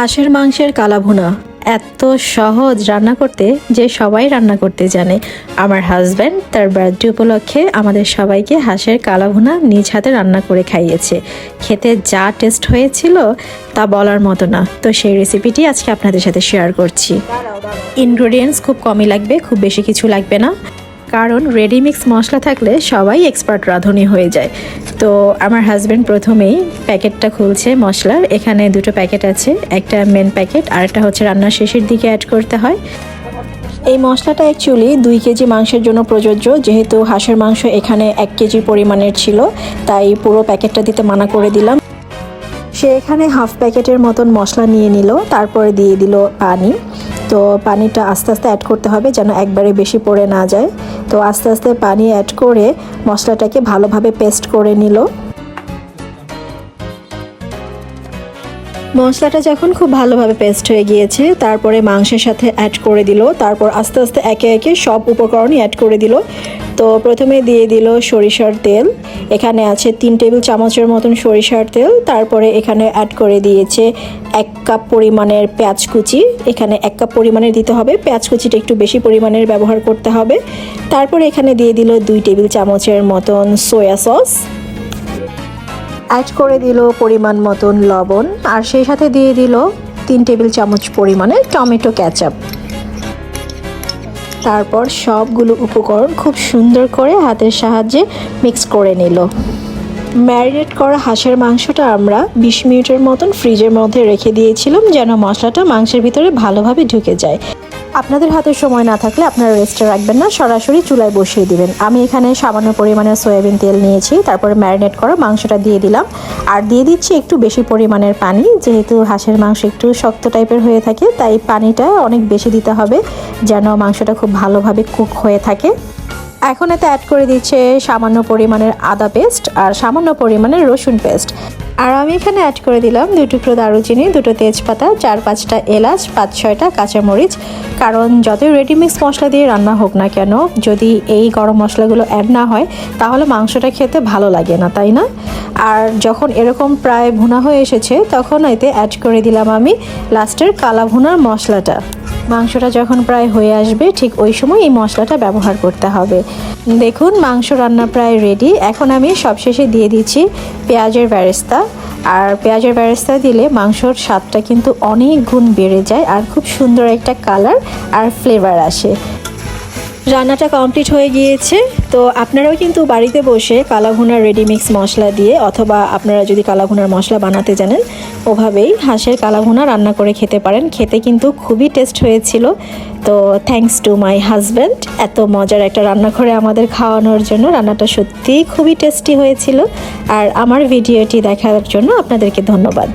হাঁসের মাংসের কালাভুনা। এত সহজ রান্না করতে যে সবাই রান্না করতে জানে। আমার হাজব্যান্ড তার বার্থডে উপলক্ষে আমাদের সবাইকে হাঁসের কালাভুনা নিজ হাতে রান্না করে খাইয়েছে। খেতে যা টেস্ট হয়েছিল তা বলার মতো না। তো সেই রেসিপিটি আজকে আপনাদের সাথে শেয়ার করছি। ইনগ্রেডিয়েন্টস খুব কমই লাগবে খুব বেশি কিছু লাগবে না। কারণ রেডিমিক্স মশলা থাকলে সবাই এক্সপার্ট রাঁধুনি হয়ে যায়। তো আমার হাজব্যান্ড প্রথমেই প্যাকেটটা খুলছে মশলার। এখানে দুটো প্যাকেট আছে, একটা মেন প্যাকেট আর একটা হচ্ছে রান্নার শেষের দিকে অ্যাড করতে হয়। এই মশলাটা অ্যাকচুয়ালি দুই কেজি মাংসের জন্য প্রযোজ্য, যেহেতু হাঁসের মাংস এখানে এক কেজি পরিমাণের ছিল, তাই পুরো প্যাকেটটা দিতে মানা করে দিলাম। সে এখানে হাফ প্যাকেটের মতন মশলা নিয়ে নিল, তারপরে দিয়ে দিল পানি। তো পানিটা আস্তে আস্তে অ্যাড করতে হবে যেন একবারে বেশি পড়ে না যায়। তো আস্তে আস্তে পানি অ্যাড করে মশলাটাকে ভালোভাবে পেস্ট করে নিল। মশলাটা যখন খুব ভালোভাবে পেস্ট হয়ে গিয়েছে, তারপরে মাংসের সাথে অ্যাড করে দিল। তারপর আস্তে আস্তে একে একে সব উপকরণই অ্যাড করে দিল। তো প্রথমে দিয়ে দিল সরিষার তেল। এখানে আছে তিন টেবিল চামচের মতন সরিষার তেল। তারপরে এখানে অ্যাড করে দিয়েছে এক কাপ পরিমাণের পেঁয়াজ কুচি। এখানে এক কাপ পরিমাণের দিতে হবে। পেঁয়াজ কুচিটা একটু বেশি পরিমাণের ব্যবহার করতে হবে। তারপরে এখানে দিয়ে দিল দুই টেবিল চামচের মতন সয়া সস অ্যাড করে দিল পরিমাণ মতন লবণ। আর সেই সাথে দিয়ে দিল তিন টেবিল চামচ পরিমাণে টমেটো ক্যাচাপ তারপর সবগুলো উপকরণ খুব সুন্দর করে হাতের সাহায্যে মিক্স করে নিল। ম্যারিনেট করা হাঁসের মাংসটা আমরা বিশ মিনিটের মতন ফ্রিজের মধ্যে রেখে দিয়েছিলাম যেন মশলাটা মাংসের ভিতরে ভালোভাবে ঢুকে যায়। আপনাদের হাতে সময় না থাকলে আপনারা রেস্টে রাখবেন না, সরাসরি চুলায় বসিয়ে দিবেন। আমি এখানে সামান্য পরিমাণে সয়াবিন তেল নিয়েছি, তারপরে ম্যারিনেট করা মাংসটা দিয়ে দিলাম। আর দিয়ে দিচ্ছি একটু বেশি পরিমাণের পানি, যেহেতু হাঁসের মাংস একটু শক্ত টাইপের হয়ে থাকে, তাই পানিটা অনেক বেশি দিতে হবে যেন মাংসটা খুব ভালোভাবে কুক হয়ে থাকে। এখন এতে অ্যাড করে দিচ্ছে সামান্য পরিমাণের আদা পেস্ট আর সামান্য পরিমাণের রসুন পেস্ট আর আমি এখানে অ্যাড করে দিলাম দুই টুকরো দারুচিনি, দুটো তেজপাতা, চার পাঁচটা এলাচ, পাঁচ ছয়টা কাঁচামরিচ। কারণ যতই রেডিমিক্স মশলা দিয়ে রান্না হোক না কেন, যদি এই গরম মশলাগুলো অ্যাড না হয়, তাহলে মাংসটা খেতে ভালো লাগে না, তাই না? আর যখন এরকম প্রায় ভুনা হয়ে এসেছে, তখন এতে অ্যাড করে দিলাম আমি লাস্টের কালা ভুনার মশলাটা। মাংসটা যখন প্রায় হয়ে আসবে, ঠিক ওই সময় এই মশলাটা ব্যবহার করতে হবে। দেখুন, মাংস রান্না প্রায় রেডি এখন আমি সবশেষে দিয়ে দিচ্ছি পেঁয়াজের ব্যারেস্তা। আর পেঁয়াজের ব্যারেস্তা দিলে মাংসর স্বাদটা কিন্তু অনেক গুণ বেড়ে যায় আর খুব সুন্দর একটা কালার আর ফ্লেভার আসে। রান্নাটা কমপ্লিট হয়ে গিয়েছে। তো আপনারাও কিন্তু বাড়িতে বসে কালাভুনার রেডিমিক্স মশলা দিয়ে অথবা আপনারা যদি কালাভুনার মশলা বানাতে জানেন, ওভাবেই হাঁসের কালাঘুনা রান্না করে খেতে পারেন। খেতে কিন্তু খুবই টেস্ট হয়েছিল। তো থ্যাঙ্কস টু মাই হাজব্যান্ড এত মজার একটা রান্না করে আমাদের খাওয়ানোর জন্য রান্নাটা সত্যিই খুবই টেস্টি হয়েছিল। আর আমার ভিডিওটি দেখার জন্য আপনাদেরকে ধন্যবাদ।